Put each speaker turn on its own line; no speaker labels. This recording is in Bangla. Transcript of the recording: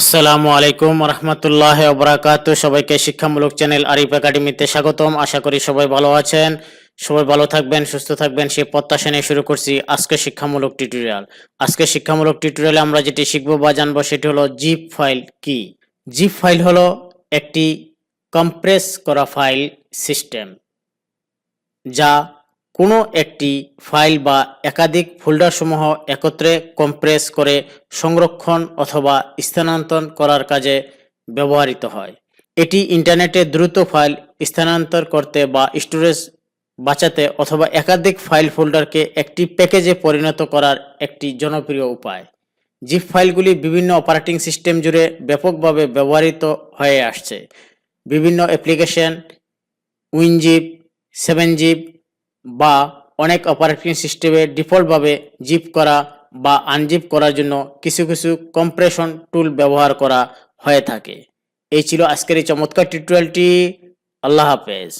আসসালামু আলাইকুম রহমতুল্লাহ ওবরাকাত সবাইকে শিক্ষামূলক চ্যানেল আরিফ একাডেমিতে স্বাগতম। আশা করি সবাই ভালো আছেন, সবাই ভালো থাকবেন, সুস্থ থাকবেন। সে প্রত্যাশা নিয়ে শুরু করছি আজকে শিক্ষামূলক টিউটোরিয়াল। আজকে শিক্ষামূলক টিউটোরিয়ালে আমরা যেটি শিখব বা জানব সেটি হলো জিপ ফাইল কি? জিপ ফাইল হলো একটি কম্প্রেস করা ফাইল সিস্টেম যা কোনো একটি ফাইল বা একাধিক ফোল্ডারসমূহ একত্রে কম্প্রেস করে সংরক্ষণ অথবা স্থানান্তর করার কাজে ব্যবহৃত হয়। এটি ইন্টারনেটে দ্রুত ফাইল স্থানান্তর করতে বা স্টোরেজ বাঁচাতে অথবা একাধিক ফাইল ফোল্ডারকে একটি প্যাকেজে পরিণত করার একটি জনপ্রিয় উপায়। জিপ ফাইলগুলি বিভিন্ন অপারেটিং সিস্টেম জুড়ে ব্যাপকভাবে ব্যবহৃত হয়ে আসছে। বিভিন্ন অ্যাপ্লিকেশন, উইনজিপ সেভেন জিপ বা অনেক অপারেটিং সিস্টেমে ডিফল্টভাবে জিপ করা বা আনজিপ করার জন্য কিছু কিছু কম্প্রেশন টুল ব্যবহার করা হয়ে থাকে। এই ছিল আজকের এই চমৎকার টিউটোরিয়ালটি আল্লাহ হাফেজ।